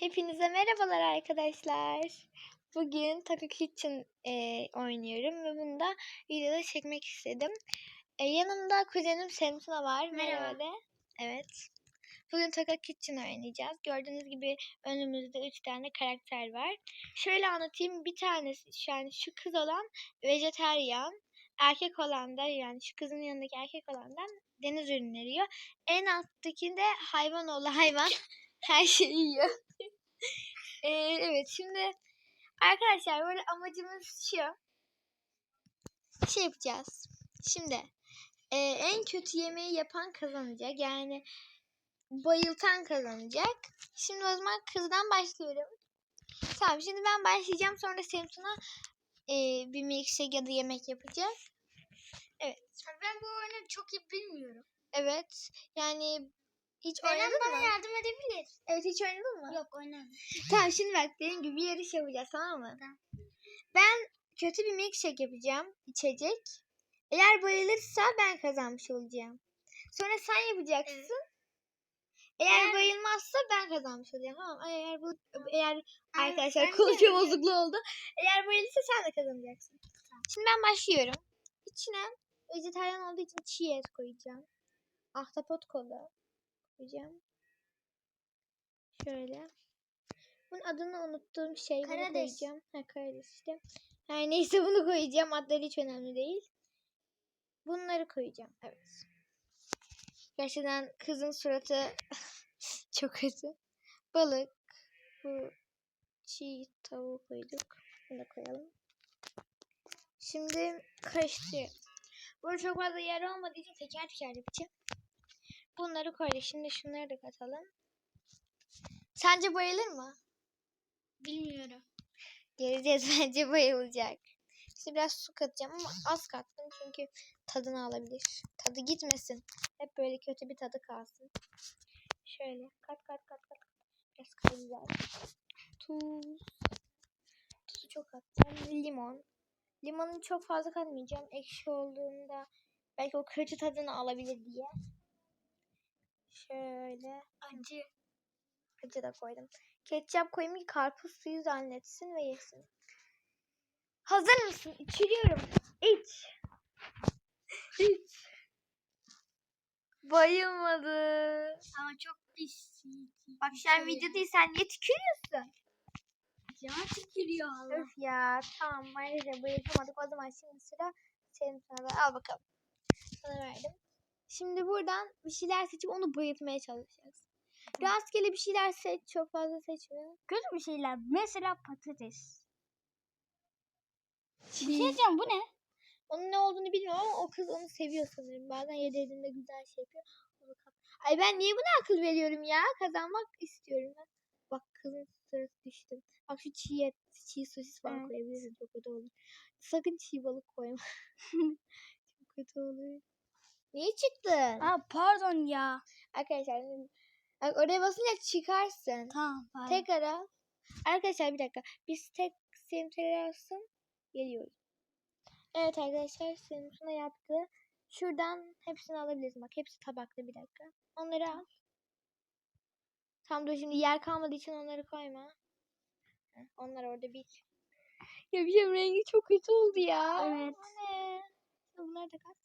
Hepinize merhabalar arkadaşlar. Bugün Taco Kitchen e, oynuyorum ve bunu da videoda çekmek istedim. E, yanımda kuzenim Semsuna var. Merhaba. Merhaba de. Evet. Bugün Taco Kitchen oynayacağız. Gördüğünüz gibi önümüzde 3 tane karakter var. Şöyle anlatayım. Bir tanesi yani şu kız olan vejeteryan. Erkek olan da yani şu kızın yanındaki erkek olandan deniz ürünleri yiyor. En alttakinde hayvan oğlu hayvan her şeyi yiyor. Ee, evet şimdi arkadaşlar böyle amacımız şu. Şey yapacağız. Şimdi e, en kötü yemeği yapan kazanacak. Yani bayıltan kazanacak. Şimdi o zaman kızdan başlıyorum. Tamam şimdi ben başlayacağım. Sonra Samsun'a e, bir milkshake ya da yemek yapacak. Ben bu oyunu çok iyi bilmiyorum. Evet. Yani hiç oynadın bana mı? yardım edebilir. Evet hiç oynadın mı? Yok oynamadım. Tamam şimdi bak dediğim gibi bir yarış yapacağız tamam mı? Tamam. Ben kötü bir milkshake yapacağım. içecek. Eğer bayılırsa ben kazanmış olacağım. Sonra sen yapacaksın. Eğer Eğer- bayılmazsa ben kazanmış olacağım. Tamam. Eğer bu eğer arkadaşlar yapacağım. bozukluğu oldu. Eğer bayılırsa sen de kazanacaksın. Şimdi ben başlıyorum. İçine vejetaryen olduğu için çiğ et koyacağım. Ahtapot kola koyacağım. Şöyle. Bunun adını unuttuğum şey bunu Karades. koyacağım. Ha karades işte. Her neyse bunu koyacağım. Adları hiç önemli değil. Bunları koyacağım. Evet. Gerçekten kızın suratı çok kötü. Balık. Bu çiğ tavuğu koyduk. Bunu da koyalım. Şimdi karıştırıyorum. Burada çok fazla yer olmadığı için teker teker yapacağım. Bunları koyduk. Şimdi şunları da katalım. Sence bayılır mı? Bilmiyorum. Göreceğiz bence bayılacak. Şimdi biraz su katacağım ama az kattım çünkü tadını alabilir. Tadı gitmesin. Hep böyle kötü bir tadı kalsın. Şöyle kat kat kat kat. Biraz karabiber. Tuz. Tuzu çok atacağım. Limon. Limonu çok fazla katmayacağım. Ekşi olduğunda belki o kötü tadını alabilir diye. Şöyle. Acı. Acı da koydum. Ketçap koyayım ki karpuz suyu zannetsin ve yesin. Hazır mısın? İçiriyorum. İç. İç. Bayılmadı. Ama çok pis. Bak sen video değil sen niye tükürüyorsun? Can tükürüyor Allah. Öf ya tamam maalesef bayıltamadık. O zaman şimdi sıra senin sana al bakalım. Sana verdim. Şimdi buradan bir şeyler seçip onu bayıltmaya çalışacağız. Rastgele bir şeyler seç. Çok fazla seçme. Kötü bir şeyler. Mesela patates. Bir şey diyeceğim bu ne? Onun ne olduğunu bilmiyorum ama o kız onu seviyor sanırım. Bazen yediğinde güzel şey yapıyor. Ay ben niye buna akıl veriyorum ya? Kazanmak istiyorum ben. Bak kızın sırası düştü. Bak şu çiğ et, çiğ sosis falan Evet. koyabilirsin. Çok kötü olur. Sakın çiğ balık koyma. çok kötü olur. Niye çıktın? Aa pardon ya. Arkadaşlar bak oraya basınca çıkarsın. Tamam pardon. Tekrar al. Arkadaşlar bir dakika. Biz tek simteleri alsın. Geliyoruz. Evet arkadaşlar Simsuna yaptı. Şuradan hepsini alabilirsin. Bak hepsi tabakta bir dakika. Onları al. Tam dur şimdi yer kalmadığı için onları koyma. Onlar orada bir. Ya bir şey rengi çok kötü oldu ya. Evet. Bunları da kat.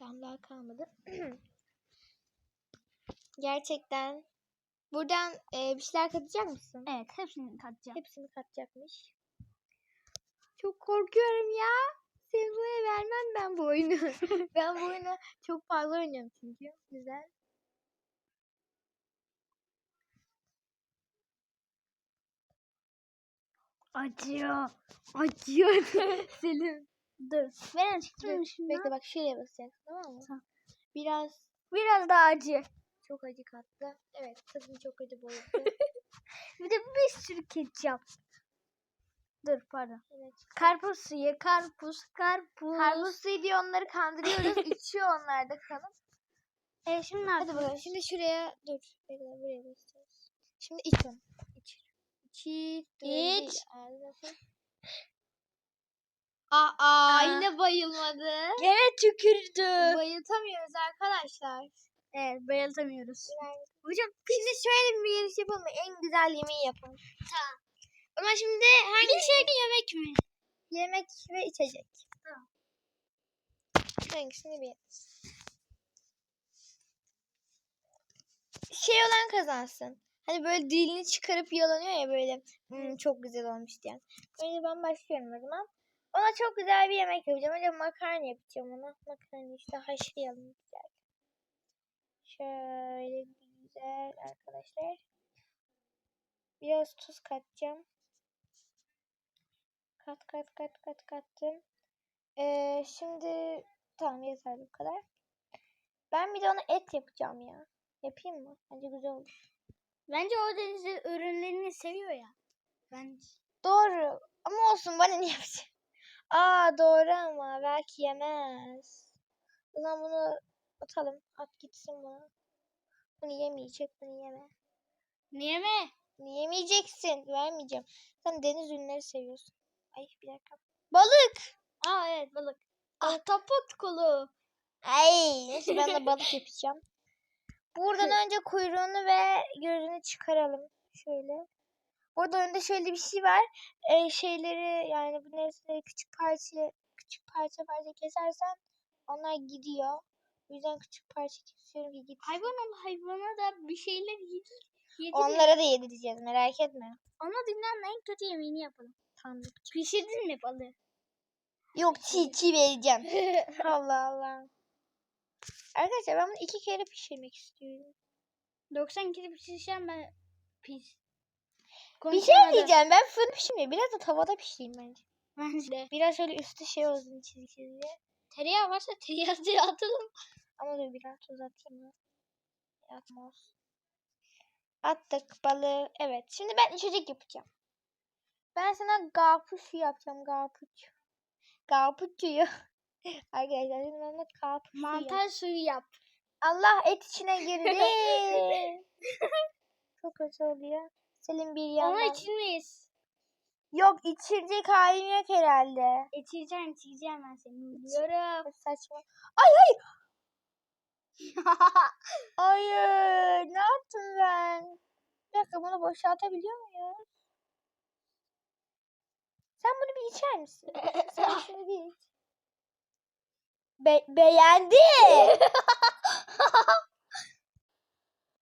Daha kalmadı. Gerçekten. Buradan e, bir şeyler katacak mısın? Evet hepsini katacağım. Hepsini katacakmış. Çok korkuyorum ya. Sevgiye vermem ben bu oyunu. ben bu oyunu çok fazla oynuyorum çünkü. Güzel. Acıyor. Acıyor. Selim. Dur. Veren çıktı Dur, mı şimdi? Bekle bak şuraya basacaksın tamam mı? Tamam. Biraz Biraz daha acı. çok acı kattı. Evet tadını çok kötü bozdu. Bir de bir sürü ketçap. Dur pardon. evet. Karpuz suyu, karpuz, karpuz. Karpuz suyu diye onları kandırıyoruz. İçiyor onlar da kanıp. E şimdi ne Hadi yapıyoruz? bakalım. Şimdi şuraya dur. Bekle buraya basacağız. Şimdi iç onu. İç. İç. İç. Koy. Aa, yine bayılmadı. Evet tükürdü. Bayıltamıyoruz arkadaşlar. Evet bayıltamıyoruz. Hocam Şimdi şöyle bir yarış yapalım mı? En güzel yemeği yapalım. Tamam. Ama şimdi hangi Bir şey yemek mi? yemek ve içecek? Tamam. Hangisini bir Şey olan kazansın. Hani böyle dilini çıkarıp yalanıyor ya böyle "Hmm, çok güzel olmuş diyen. Önce ben başlıyorum o zaman. Ona çok güzel bir yemek yapacağım. Önce makarna yapacağım ona. Makarna işte haşlayalım güzel. Şöyle güzel arkadaşlar. Biraz tuz katacağım. Kat kat kat kat kattım. Ee, şimdi tamam yeter bu kadar. Ben bir de ona et yapacağım ya. Yapayım mı? Bence güzel olur. Bence o deniz ürünlerini seviyor ya. Bence. Doğru. Ama olsun bana ne yapacağım? Aa doğru ama belki yemez. O zaman bunu atalım. At gitsin bunu. Bunu yemeyecek. Bunu yeme. Niye mi? Yemeyeceksin. Vermeyeceğim. Sen deniz ürünleri seviyorsun. Ay bir dakika. Balık. Aa evet balık. Ahtapot kolu. Ay neyse ben de balık yapacağım. Buradan önce kuyruğunu ve gözünü çıkaralım. Şöyle. Burada önde şöyle bir şey var. Ee, şeyleri yani bu nesneleri küçük parça küçük parça parça kesersen onlar gidiyor. O yüzden küçük parça kesiyorum ki gitsin. Hayvan ol hayvana da bir şeyler yedir. Yedirir. Onlara da yedireceğiz merak etme. Ona dünyanın en kötü yemeğini yapalım. Tamam. Pişirdin mi balığı? Yok çiğ çiğ vereceğim. Allah Allah. Arkadaşlar ben bunu iki kere pişirmek istiyorum. 90 kere pişireceğim ben pis. Bir şey diyeceğim ben fırın pişirmeyeyim. Biraz da tavada pişireyim bence. Bence de. Biraz şöyle üstü şey olsun çizgi çizgi. Tereyağı varsa tereyağı atalım. Ama dur biraz tuz atayım mı? Atma olsun. Attık balığı. Evet. Şimdi ben içecek yapacağım. Ben sana garpuçu yapacağım. Garpuç. Garpuçuyu. Arkadaşlar şimdi ben de garpuçu Mantar suyu yap. Allah et içine girdi. Çok kötü oluyor. Selim bir Onu yandan. içilmeyiz. Yok içirecek halim yok herhalde. İçireceğim içireceğim ben seni. Biliyorum. Saçma. Ay hayır. Hayır. Ne yaptım ben? Bir dakika bunu boşaltabiliyor muyuz? Sen bunu bir içer misin? Sen şunu bir iç. Be- beğendi.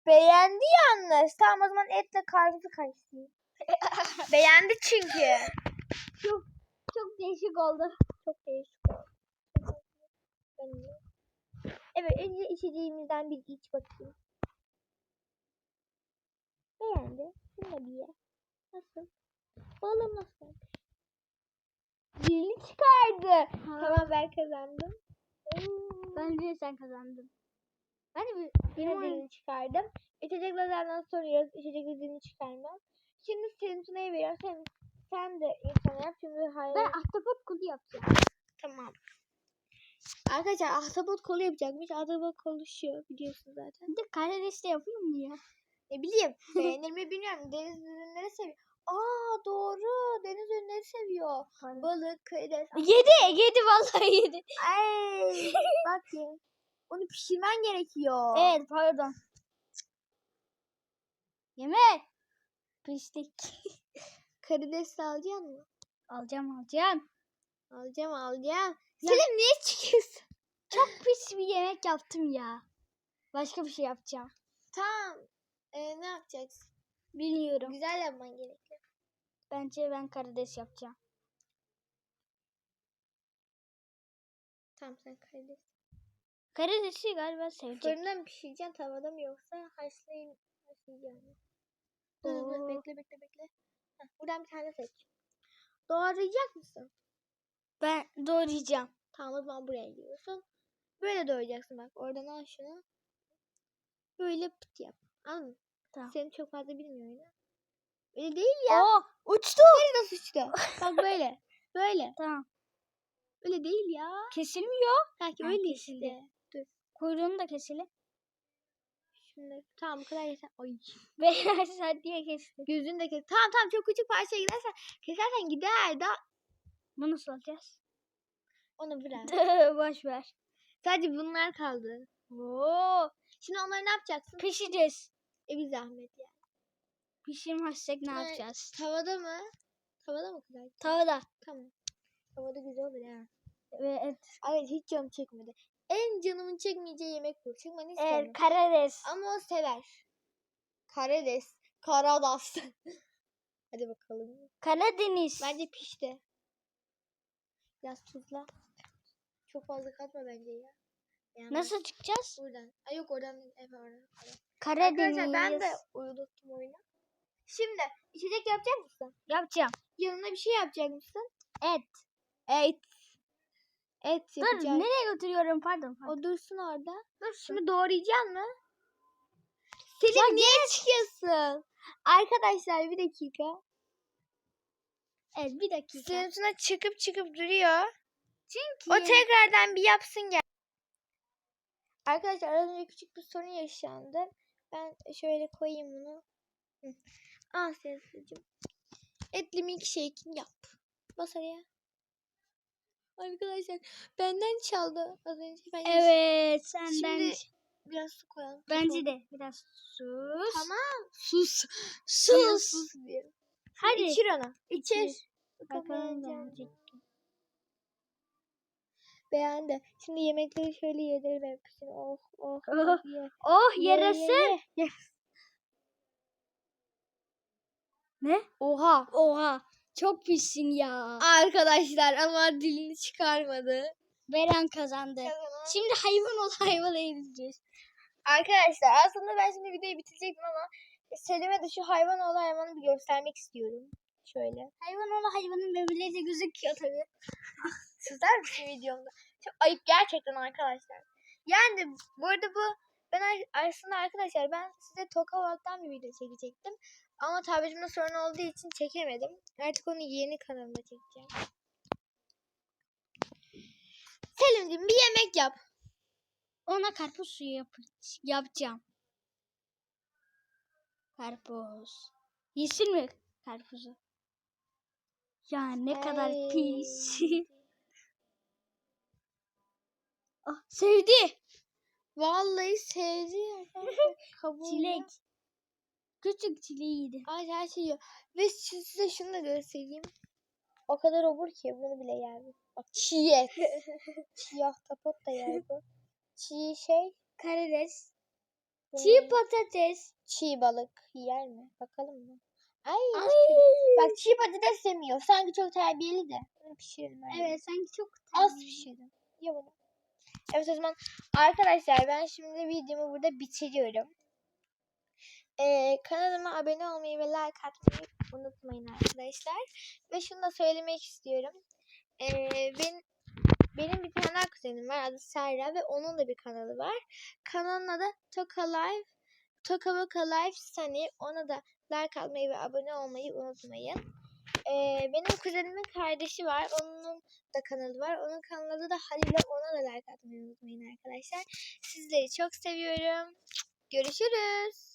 beğendi yalnız. Tamam o zaman etle karpuzu karıştırayım. beğendi çünkü. Çok değişik oldu. Çok değişik oldu. Evet önce içeceğimizden bir iç bakayım. Beğendi. Şunu bir ye. Nasıl? Balım nasıl? Dilini çıkardı. Tamam ben kazandım. Bence sen kazandın. Hadi bir, Yine benim oyun. dilini çıkardım. İçecek lazerden soruyoruz. İçecek dilini çıkarmam. Şimdi senin Tuna'ya veriyorum. Sen, sen de insana yap. Çünkü hayır. Ben ahtapot kulu yapacağım. Tamam. Arkadaşlar ahtapot kolu yapacakmış. Ahtapot konuşuyor biliyorsun zaten. Bir de karidesle yapayım mı ya? Ne bileyim. Beğenir mi bilmiyorum. Deniz ürünleri seviyor. Aa doğru. Deniz ürünleri seviyor. Balık, karides. Yedi, yedi vallahi yedi. Ay bak ya. Onu pişirmen gerekiyor. Evet pardon. Yemek. Piştik. Karides de alacaksın mı? Alacağım alacağım. Alacağım alacağım. Ya- Selim niye çıkıyorsun? Çok pis bir yemek yaptım ya. Başka bir şey yapacağım. Tamam. Ee, ne yapacaksın? Bilmiyorum. Güzel yapman gerekiyor. Bence ben karides yapacağım. Tamam sen karides. Karidesi galiba sevecek. Fırında mı pişireceksin tavada mı yoksa haşlayın haşlayacağım? Dur dur dur bekle bekle bekle. Heh, buradan bir tane seç. Doğrayacak mısın? Ben doğrayacağım. Tamam o zaman buraya giriyorsun. Böyle doğrayacaksın bak. Oradan al şunu. Böyle pıt yap. Anladın mı? Tamam. Seni çok fazla bilmiyor yine. Öyle değil ya. Oo, Uçtu. Nasıl uçtu? bak böyle. Böyle. tamam. Öyle değil ya. Kesilmiyor. Ha, öyle kesildi. işte. Kuyruğunu da keselim. Şimdi tamam bu kadar yeter. Ay. Beyler sen diye kesti. Gözünü de kes. Tamam tamam çok küçük parçaya gidersen kesersen gider. Daha Bunu nasıl alacağız? onu bırak. Boş ver. Sadece bunlar kaldı. Oo, Şimdi onları ne yapacaksın? pişeceğiz. E bir zahmet yani. Pişirmezsek ne Evet. yapacağız? Tavada mı? Tavada mı kızar? Tavada. Tamam. Tavada güzel olur ha. Ve et. Evet hiç canım çekmedi. En canımın çekmeyeceği yemek bu. Çünkü ben hiç Evet, karides. Ama o sever. Karides. Karadas. Hadi bakalım. Karadeniz. Bence pişti. Biraz tuzla. Çok fazla katma bence ya. Yani Nasıl çıkacağız? Buradan. Ay yok oradan. Evet oradan. Karadeniz. Arkadaşlar ben de unuttum oyunu. Şimdi içecek yapacak mısın? Yapacağım. Yanına bir şey yapacak mısın? Et. Et. Et Dur yapacağım. nereye götürüyorum? Pardon. pardon. O dursun orada. Dur Şimdi doğrayacak mı? Selim niye çıkıyorsun? Arkadaşlar bir dakika. Evet bir dakika. Tuna çıkıp çıkıp duruyor. Çünkü O tekrardan bir yapsın gel. Arkadaşlar az önce küçük bir sorun yaşandı. Ben şöyle koyayım bunu. Al Selim'cim. Etli milkshake'ini yap. Bas oraya. Arkadaşlar benden çaldı az önce. Ben Evet senden. Şimdi biraz su koyalım. Bence de biraz sus. Tamam. Sus. Sus. Sus diyorum. Hadi. İçir ona. İçir. Bakalım? Beğendi. Şimdi yemekleri şöyle yedirelim hepsini. Oh oh. Oh. ye. Oh Ye, ye, yarası. ye. Ne? Oha. Oha. Çok pişsin ya. Arkadaşlar ama dilini çıkarmadı. Beren kazandı. Şimdi hayvan ol hayvan eğileceğiz. Arkadaşlar aslında ben şimdi videoyu bitirecektim ama Selim'e de şu hayvan oğlu hayvanı bir göstermek istiyorum. Şöyle. Hayvan ol hayvanın memeleri de gözüküyor tabii. Sizler misin videomda? Çok ayıp gerçekten arkadaşlar. Yani bu arada bu ben aslında arkadaşlar ben size Toka Vlog'dan bir video çekecektim. Ama tabletimde sorun olduğu için çekemedim. Artık onu yeni kanalımda çekeceğim. Selim'cim bir yemek yap. Ona karpuz suyu yap yapacağım. Karpuz. Yesin mi karpuzu? Ya ne kadar Ay. pis. ah, sevdi. Vallahi sevdi. Çilek. Küçük çileğiydi. Ay her şeyi yiyor. Ve size şunu da göstereyim. O kadar obur ki bunu bile yer bu. Bak çiğ et. çiğ ahtapot da yer bu. Çiğ şey. Karides. Çiğ ne? patates. Çiğ balık yer mi? Bakalım mı? Ay. Ay. Bak çiğ patates yemiyor. Sanki çok terbiyeli de. Bunu pişirelim. bence. Evet sanki çok Az tabii. pişirelim. Ya bunu. Evet o zaman arkadaşlar ben şimdi videomu burada bitiriyorum. Ee, kanalıma abone olmayı ve like atmayı unutmayın arkadaşlar. Ve şunu da söylemek istiyorum. Ee, benim, benim bir tane kuzenim var adı Serra ve onun da bir kanalı var. Kanalın adı Toka Life Toka Boka Life Sunny. Ona da like atmayı ve abone olmayı unutmayın. Ee, benim kuzenimin kardeşi var. Onun da kanalı var. Onun kanalı da Halil'e. Ona da like atmayı unutmayın arkadaşlar. Sizleri çok seviyorum. Görüşürüz.